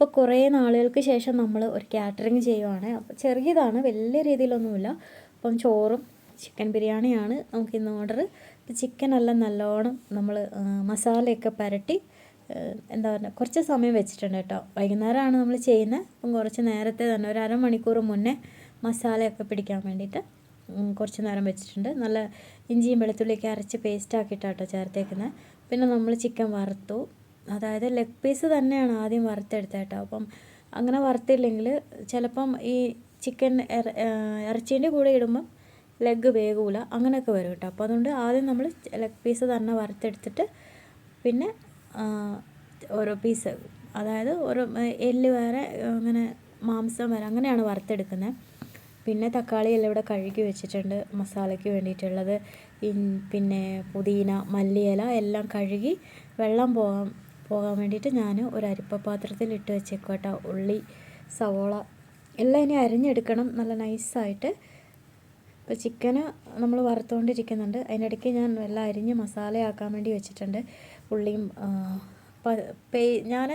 അപ്പോൾ കുറേ നാളുകൾക്ക് ശേഷം നമ്മൾ ഒരു കാറ്ററിങ് ചെയ്യുവാണ്. അപ്പോൾ ചെറിയതാണ് വലിയ രീതിയിലൊന്നുമില്ല. അപ്പം ചോറും ചിക്കൻ ബിരിയാണിയാണ് നമുക്ക് ഇന്ന് ഓർഡർ ഇപ്പം ചിക്കൻ എല്ലാം നല്ലോണം നമ്മൾ മസാലയൊക്കെ പുരട്ടി എന്താ പറയുക കുറച്ച് സമയം വെച്ചിട്ടുണ്ട് കേട്ടോ. വൈകുന്നേരമാണ് നമ്മൾ ചെയ്യുന്നത് അപ്പം കുറച്ച് നേരത്തെ തന്നെ ഒരു അരമണിക്കൂർ മുന്നേ മസാലയൊക്കെ പിടിക്കാൻ വേണ്ടിയിട്ട് കുറച്ച് നേരം വെച്ചിട്ടുണ്ട്. നല്ല ഇഞ്ചിയും വെളുത്തുള്ളിയൊക്കെ അരച്ച് പേസ്റ്റ് ആക്കിയിട്ടാണ് കേട്ടോ ചേർത്തേക്കുന്നത് പിന്നെ നമ്മൾ ചിക്കൻ വറുത്തു. അതായത് ലെഗ് പീസ് തന്നെയാണ് ആദ്യം വറുത്തെടുത്തത് കേട്ടോ അപ്പം അങ്ങനെ വറുത്തില്ലെങ്കിൽ ചിലപ്പം ഈ ചിക്കൻ ഇറച്ചീന്റെ കൂടെ ഇടുമ്പം ലെഗ് വേഗൂല അങ്ങനെയൊക്കെ വരും കേട്ടോ. അപ്പോൾ അതുകൊണ്ട് ആദ്യം നമ്മൾ ലെഗ് പീസ് തന്നെ വറുത്തെടുത്തിട്ട് പിന്നെ ഓരോ പീസ് അതായത് ഓരോ എല്ല് വേറെ അങ്ങനെ മാംസം വരെ അങ്ങനെയാണ് വറുത്തെടുക്കുന്നത്. പിന്നെ തക്കാളി എല്ലാം ഇവിടെ കഴുകി വെച്ചിട്ടുണ്ട് മസാലയ്ക്ക് വേണ്ടിയിട്ടുള്ളത്. പിന്നെ പുതിന മല്ലിയില എല്ലാം കഴുകി വെള്ളം പോകാൻ പോകാൻ വേണ്ടിയിട്ട് ഞാൻ ഒരു അരിപ്പ പാത്രത്തിൽ ഇട്ട് വെച്ചേക്കും കേട്ടോ. ഉള്ളി സവോള എല്ലാം ഇനി അരിഞ്ഞെടുക്കണം. നല്ല നൈസായിട്ട് ഇപ്പോൾ ചിക്കന് നമ്മൾ വറുത്തുകൊണ്ടിരിക്കുന്നുണ്ട് അതിനിടയ്ക്ക് ഞാൻ എല്ലാം അരിഞ്ഞ് മസാലയാക്കാൻ വേണ്ടി വെച്ചിട്ടുണ്ട്. ഉള്ളിയും ഞാൻ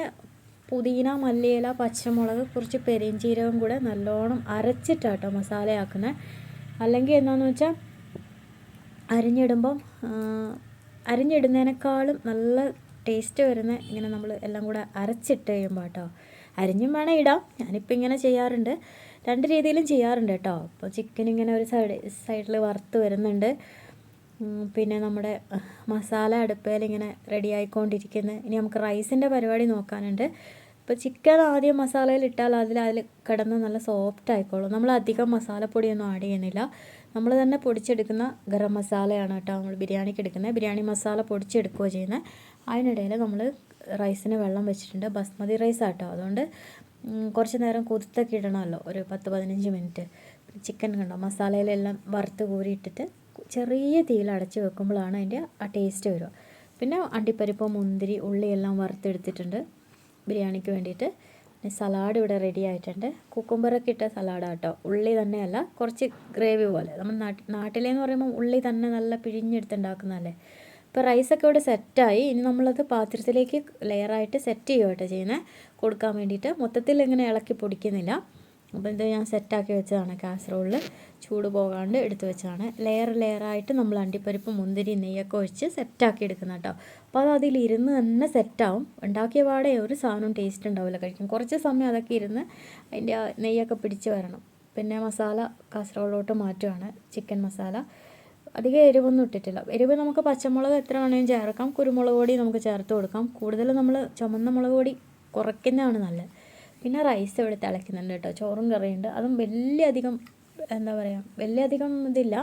പുതിന മല്ലിയില പച്ചമുളക് കുറച്ച് പെരിഞ്ചീരകം കൂടെ നല്ലോണം അരച്ചിട്ടാട്ടോ മസാലയാക്കുന്നത് അല്ലെങ്കിൽ എന്താണെന്ന് വെച്ചാൽ അരിഞ്ഞിടുമ്പം അരിഞ്ഞിടുന്നതിനേക്കാളും നല്ല ടേസ്റ്റ് വരുന്ന ഇങ്ങനെ നമ്മൾ എല്ലാം കൂടെ അരച്ചിട്ട് കഴിയുമ്പോൾ കേട്ടോ. അരിഞ്ഞും വേണം ഇടാം. ഞാനിപ്പോൾ ഇങ്ങനെ ചെയ്യാറുണ്ട്. രണ്ട് രീതിയിലും ചെയ്യാറുണ്ട് കേട്ടോ. അപ്പോൾ ചിക്കൻ ഇങ്ങനെ ഒരു സൈഡ് സൈഡിൽ വറുത്ത് വരുന്നുണ്ട്. പിന്നെ നമ്മുടെ മസാല അടുപ്പയിൽ ഇങ്ങനെ റെഡി ആയിക്കൊണ്ടിരിക്കുന്നത് ഇനി നമുക്ക് റൈസിന്റെ പരിപാടി നോക്കാനുണ്ട്. ഇപ്പോൾ ചിക്കൻ ആദ്യം മസാലയിൽ ഇട്ടാൽ അതിൽ അതിൽ കിടന്ന് നല്ല സോഫ്റ്റ് ആയിക്കോളും. നമ്മൾ അധികം മസാലപ്പൊടിയൊന്നും ആഡ് ചെയ്യുന്നില്ല. നമ്മൾ തന്നെ പൊടിച്ചെടുക്കുന്ന ഗരം മസാലയാണ് കേട്ടോ നമ്മൾ ബിരിയാണിക്ക് എടുക്കുന്നത്. ബിരിയാണി മസാല പൊടിച്ചെടുക്കുകയോ ചെയ്യുന്നത്. അതിനിടയിൽ നമ്മൾ റൈസിന് വെള്ളം വെച്ചിട്ടുണ്ട്. ബസ്മതി റൈസ് ആട്ടോ. അതുകൊണ്ട് കുറച്ച് നേരം കുതിർത്തൊക്കെ ഇടണമല്ലോ. ഒരു പത്ത് പതിനഞ്ച് മിനിറ്റ് ചിക്കൻ കണ്ടോ? മസാലയിലെല്ലാം വറുത്ത് കോരിയിട്ടിട്ട് ചെറിയ തീയിൽ അടച്ച് വെക്കുമ്പോഴാണ് അതിന്റെ ആ ടേസ്റ്റ് വരിക. പിന്നെ അണ്ടിപ്പരിപ്പ് മുന്തിരി ഉള്ളിയെല്ലാം വറുത്തെടുത്തിട്ടുണ്ട്. ബിരിയാണിക്ക് വേണ്ടിയിട്ട്. സലാഡ് ഇവിടെ റെഡി ആയിട്ടുണ്ട്. കുക്കുംബറൊക്കെ ഇട്ട സലാഡാണ് കേട്ടോ ഉള്ളി തന്നെയല്ല കുറച്ച് ഗ്രേവി പോലെ. നമ്മൾ നാട്ടിലേന്ന് പറയുമ്പോൾ ഉള്ളി തന്നെ നല്ല പിഴിഞ്ഞെടുത്തുണ്ടാക്കുന്നതല്ലേ. ഇപ്പോൾ റൈസൊക്കെ ഇവിടെ സെറ്റായി ഇനി നമ്മളത് പാത്രത്തിലേക്ക് ലെയറായിട്ട് സെറ്റ് ചെയ്യുക കേട്ടോ ചെയ്യുന്നത് കൊടുക്കാൻ വേണ്ടിയിട്ട്. മൊത്തത്തിൽ ഇങ്ങനെ ഇളക്കി പൊടിക്കുന്നില്ല. അപ്പോൾ ഇത് ഞാൻ സെറ്റാക്കി വെച്ചതാണ് കാസറോളിൽ ചൂട് പോകാണ്ട് എടുത്തു വെച്ചതാണ്. ലെയർ ലെയറായിട്ട് നമ്മൾ അണ്ടിപ്പരിപ്പ് മുന്തിരി നെയ്യൊക്കെ ഒഴിച്ച് സെറ്റാക്കി എടുക്കുന്ന കേട്ടോ അപ്പോൾ അത് അതിലിരുന്ന് തന്നെ സെറ്റാവും ഉണ്ടാക്കിയ പാടെ ഒരു സാധനവും ടേസ്റ്റ് ഉണ്ടാവില്ല കഴിക്കും കുറച്ച് സമയം അതൊക്കെ ഇരുന്ന് അതിന്റെ നെയ്യൊക്കെ പിടിച്ച് വരണം. പിന്നെ മസാല കാസറോളിലോട്ട് മാറ്റുകയാണ് ചിക്കൻ മസാല അധികം എരിവൊന്നും ഇട്ടിട്ടില്ല. എരിവ് നമുക്ക് പച്ചമുളക് എത്ര വേണമെങ്കിലും ചേർക്കാം. കുരുമുളക് പൊടി നമുക്ക് ചേർത്ത് കൊടുക്കാം. കൂടുതൽ നമ്മൾ ചുമന്ന മുളക് പൊടി കുറയ്ക്കുന്നതാണ് നല്ലത്. പിന്നെ റൈസ് ഇവിടെ തിളയ്ക്കുന്നുണ്ട് കേട്ടോ. ചോറും കറിയുണ്ട്. അതും വലിയ അധികം എന്താ പറയുക വലിയ അധികം ഇതില്ല.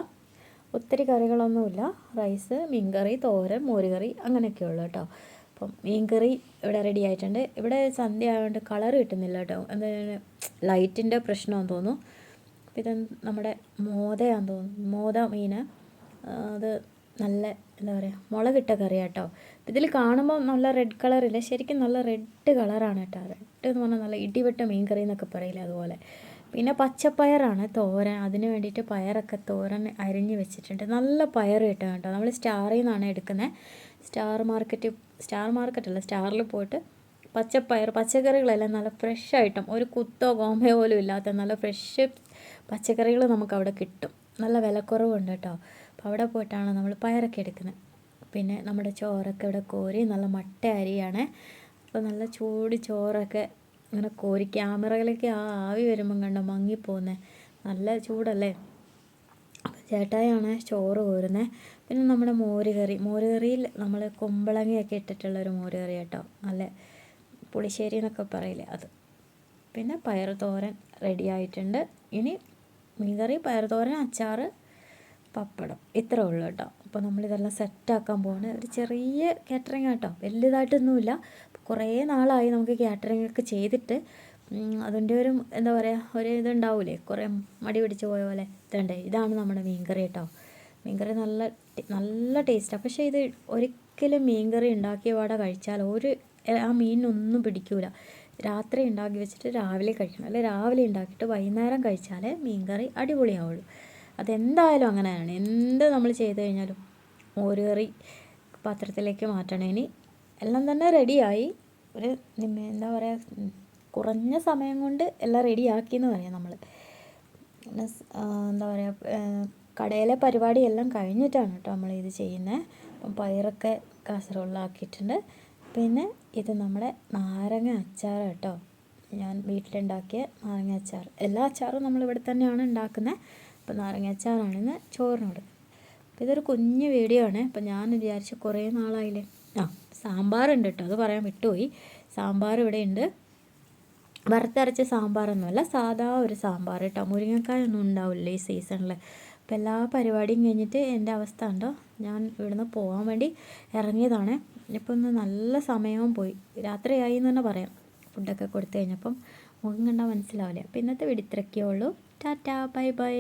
ഒത്തിരി കറികളൊന്നുമില്ല. റൈസ് മീൻകറി തോരൻ മോരുകറി അങ്ങനെയൊക്കെ ഉള്ളു കേട്ടോ. അപ്പം മീൻകറി ഇവിടെ റെഡി ആയിട്ടുണ്ട്. ഇവിടെ സന്ധ്യ ആയതുകൊണ്ട് കളർ കിട്ടുന്നില്ല കേട്ടോ. എന്താ ലൈറ്റിന്റെ പ്രശ്നമാണെന്ന് തോന്നുന്നു. അപ്പം ഇത് നമ്മുടെ മോതയാന്ന് തോന്നുന്നു. മോദ മീൻ അത് നല്ല എന്താ പറയുക മുളകിട്ട കറിയാട്ടോ. ഇതിൽ കാണുമ്പോൾ നല്ല റെഡ് കളറില്ല ശരിക്കും നല്ല റെഡ് കളറാണ് കേട്ടോ റെഡ് എന്ന് പറഞ്ഞാൽ നല്ല ഇടിവെട്ട മീൻ കറി എന്നൊക്കെ പറയില്ലേ അതുപോലെ. പിന്നെ പച്ചപ്പയറാണ് തോരൻ. അതിന് വേണ്ടിയിട്ട് പയറൊക്കെ തോരൻ അരിഞ്ഞ് വെച്ചിട്ടുണ്ട്. നല്ല പയർ കിട്ടും കേട്ടോ. നമ്മൾ സ്റ്റാറിൽ നിന്നാണ് എടുക്കുന്നത് സ്റ്റാർ മാർക്കറ്റ് സ്റ്റാർ മാർക്കറ്റല്ല സ്റ്റാറിൽ പോയിട്ട് പച്ചപ്പയർ പച്ചക്കറികളെല്ലാം നല്ല ഫ്രഷ് ആയിട്ടും ഒരു കുത്തോ ഗോമയോ പോലും ഇല്ലാത്ത നല്ല ഫ്രഷ് പച്ചക്കറികൾ നമുക്ക് അവിടെ കിട്ടും. നല്ല വിലക്കുറവുണ്ട് കേട്ടോ. അപ്പോൾ അവിടെ പോയിട്ടാണ് നമ്മൾ പയറൊക്കെ എടുക്കുന്നത് പിന്നെ നമ്മുടെ ചോറൊക്കെ ഇവിടെ കോരി നല്ല മട്ട അരിയാണ്. അപ്പോൾ നല്ല ചൂട് ചോറൊക്കെ ഇങ്ങനെ കോരി ക്യാമറകളൊക്കെ ആ ആവി വരുമ്പം കണ്ട മങ്ങിപ്പോകുന്നത് നല്ല ചൂടല്ലേ? ചേട്ടായാണ് ചോറ് കോരുന്നത് പിന്നെ നമ്മുടെ മോരുകറി. മോരുകറിയിൽ മോര് കറിയിൽ നമ്മൾ കുമ്പളങ്ങയൊക്കെ ഇട്ടിട്ടുള്ള ഒരു മോര് കറി കേട്ടോ. നല്ല പുളിശ്ശേരി എന്നൊക്കെ പറയില്ലേ അത്. പിന്നെ പയർ തോരൻ റെഡി ആയിട്ടുണ്ട്. ഇനി മീൻകറി പയർ തോരൻ അച്ചാറ് പപ്പടം. ഇത്രേ ഉള്ളൂ കേട്ടോ. അപ്പോൾ നമ്മളിതെല്ലാം സെറ്റാക്കാൻ പോവാണ്. ഒരു ചെറിയ കാറ്ററിംഗ് ആട്ടോ. വലുതായിട്ടൊന്നുമില്ല. കുറേ നാളായി നമുക്ക് കാറ്ററിംഗ് ഒക്കെ ചെയ്തിട്ട്. അതിന്റെ ഒരു എന്താ പറയുക ഒരു ഇതുണ്ടാവൂലേ? കുറേ മടി പിടിച്ച് പോയ പോലെ ഇതുണ്ട്? ഇതാണ് നമ്മുടെ മീൻകറി കേട്ടോ മീൻകറി നല്ല നല്ല ടേസ്റ്റാണ് പക്ഷേ ഇത് ഒരിക്കലും മീൻകറി ഉണ്ടാക്കിയ പാടെ കഴിച്ചാൽ ഒരു ആ മീനിനൊന്നും പിടിക്കൂല. രാത്രി ഉണ്ടാക്കി വെച്ചിട്ട് രാവിലെ കഴിക്കണം. അല്ലെ രാവിലെ ഉണ്ടാക്കിയിട്ട് വൈകുന്നേരം കഴിച്ചാലേ മീൻകറി അടിപൊളിയാവുള്ളൂ. അതെന്തായാലും അങ്ങനെയാണ്. എന്ത് നമ്മൾ ചെയ്ത് കഴിഞ്ഞാലും മോരുകറി പാത്രത്തിലേക്ക് മാറ്റണം ഇനി എല്ലാം തന്നെ റെഡിയായി. ഒരു എന്താ പറയുക കുറഞ്ഞ സമയം കൊണ്ട് എല്ലാം റെഡിയാക്കി എന്ന് പറയാം നമ്മൾ എന്താ പറയുക കടയിലെ പരിപാടി എല്ലാം കഴിഞ്ഞിട്ടാണ് കേട്ടോ നമ്മൾ ഇത് ചെയ്യുന്നത് അപ്പം പയറൊക്കെ കാസറോളിലാക്കിയിട്ടുണ്ട് പിന്നെ ഇത് നമ്മുടെ നാരങ്ങ അച്ചാർ കേട്ടോ. ഞാൻ വീട്ടിലുണ്ടാക്കിയ നാരങ്ങ അച്ചാർ എല്ലാ അച്ചാറും നമ്മൾ ഇവിടെ തന്നെയാണ് ഉണ്ടാക്കുന്നത് അപ്പോൾ നാരങ്ങ അച്ചാറാണിന്ന് ചോറിനോട്. അപ്പോൾ ഇതൊരു കുഞ്ഞു വീഡിയോ ആണ്. അപ്പോൾ ഞാൻ വിചാരിച്ച കുറേ നാളായില്ലേ. ആ സാമ്പാറുണ്ട് കേട്ടോ അത് പറയാൻ വിട്ടുപോയി. സാമ്പാർ ഇവിടെ ഉണ്ട്. വറുത്തരച്ച സാമ്പാറൊന്നുമല്ല സാധാ ഒരു സാമ്പാർ കേട്ടോ മുരിങ്ങക്കായൊന്നും ഉണ്ടാവില്ല ഈ സീസണിൽ അപ്പോൾ എല്ലാ പരിപാടിയും കഴിഞ്ഞിട്ട് എന്റെ അവസ്ഥ ഉണ്ടോ ഞാൻ ഇവിടുന്ന് പോകാൻ വേണ്ടി ഇറങ്ങിയതാണ്. ഇപ്പം ഒന്ന് നല്ല സമയവും പോയി. രാത്രിയായി എന്ന് തന്നെ പറയാം. ഫുഡൊക്കെ കൊടുത്തു കഴിഞ്ഞപ്പം മുഖം കണ്ടാൽ മനസ്സിലാവില്ല. അപ്പോൾ ഇന്നത്തെ വീഡിയോ ഇത്രയൊക്കെയേ ഉള്ളൂ. Tata bye bye.